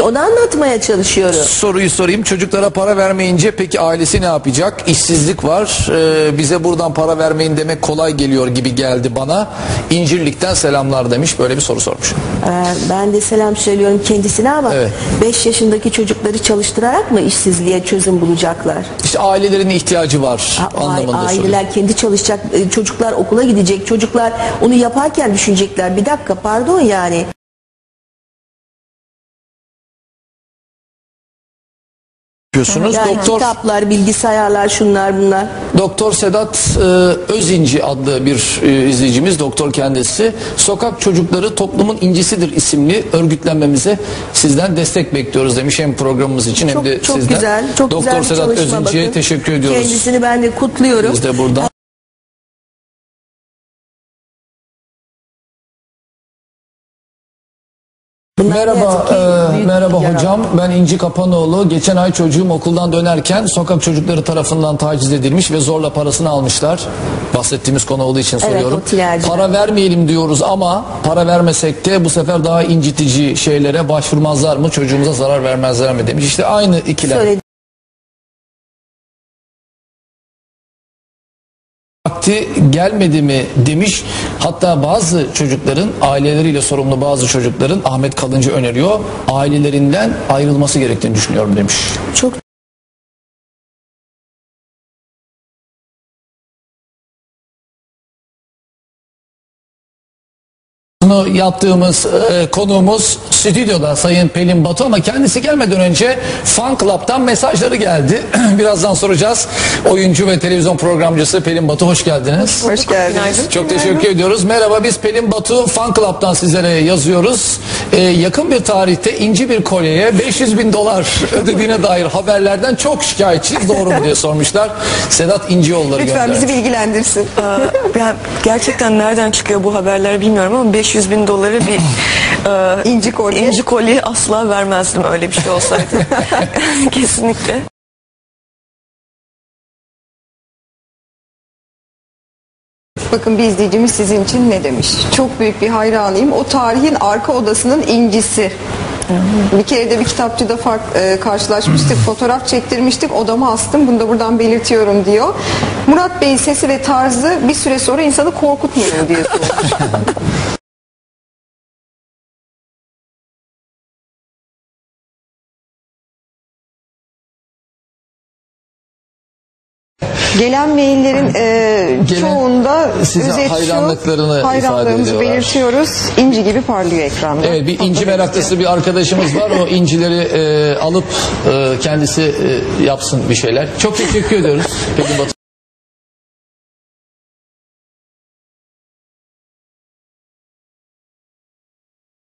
Onu anlatmaya çalışıyorum. Soruyu sorayım. Çocuklara para vermeyince peki ailesi ne yapacak? İşsizlik var. Ee, bize buradan para vermeyin demek kolay geliyor gibi geldi bana. İncirlik'ten selamlar demiş. Böyle bir soru sormuş. Ee, ben de selam söylüyorum kendisine ama Evet. 5 yaşındaki çocukları çalıştırarak mı işsizliğe çözüm bulacaklar? İşte ailelerin ihtiyacı var A- anlamında a- soruyor. Aileler kendi çalışacak, e, çocuklar okula gidecek, çocuklar onu yaparken düşünecekler. Bir dakika pardon yani. Yapıyorsunuz. Yani Doktor kitaplar, bilgisayarlar, şunlar bunlar. Doktor Sedat e, Özinci adlı bir e, izleyicimiz, doktor kendisi. Sokak çocukları toplumun incisidir isimli örgütlenmemize sizden destek bekliyoruz demiş hem programımız için hem Çok, de çok sizden. güzel, çok Doktor güzel Sedat Özinci'ye bakın. teşekkür ediyoruz. Kendisini ben de kutluyorum. Biz de buradan. Bunlar Merhaba, e, merhaba hocam. Ben İnci Kapanoğlu. Geçen ay çocuğum okuldan dönerken sokak çocukları tarafından taciz edilmiş ve zorla parasını almışlar. Bahsettiğimiz konu olduğu için soruyorum. o tinerci. Para vermeyelim diyoruz ama para vermesek de bu sefer daha incitici şeylere başvurmazlar mı? Çocuğumuza zarar vermezler mi demiş. İşte aynı ikilem. Söyledi- vakti gelmedi mi demiş. Hatta bazı çocukların aileleriyle sorumlu bazı çocukların Ahmet Kalıncı öneriyor. Ailelerinden ayrılması gerektiğini düşünüyorum demiş. Çok Bunu yaptığımız e, konuğumuz stüdyoda Sayın Pelin Batu ama kendisi gelmeden önce Fan Club'tan mesajları geldi. Birazdan soracağız. Oyuncu ve televizyon programcısı Pelin Batu hoş geldiniz. Hoş geldiniz. Çok teşekkür ediyoruz. Merhaba biz Pelin Batu Fan Club'tan sizlere yazıyoruz. Ee, yakın bir tarihte inci bir kolyeye 500 bin dolar ödediğine dair haberlerden çok şikayetçiyiz. Doğru mu diye sormuşlar. Sedat İncioğulları Lütfen gönderdi. bizi bilgilendirsin. Ben gerçekten nereden çıkıyor bu haberler bilmiyorum ama 500 bin doları bir e, İnci kolye. İnci kolye asla vermezdim öyle bir şey olsaydı. Kesinlikle. Bakın bir izleyicimiz sizin için ne demiş? Çok büyük bir hayranıyım. O tarihin arka odasının incisi. Bir kere de bir kitapçıda fark, e, karşılaşmıştık. Fotoğraf çektirmiştik. Odama astım. Bunu da buradan belirtiyorum diyor. Murat Bey'in sesi ve tarzı bir süre sonra insanı korkutmuyor mu Gelen maillerin e, Gelen- çoğunda size özet şu, hayranlıklarını ifade hayranlığımızı ediyorlar. belirtiyoruz. İnci gibi parlıyor ekranda. Evet bir inci meraklısı bir arkadaşımız var. O incileri e, alıp e, kendisi e, yapsın bir şeyler. Çok teşekkür ediyoruz. Pelin Batu.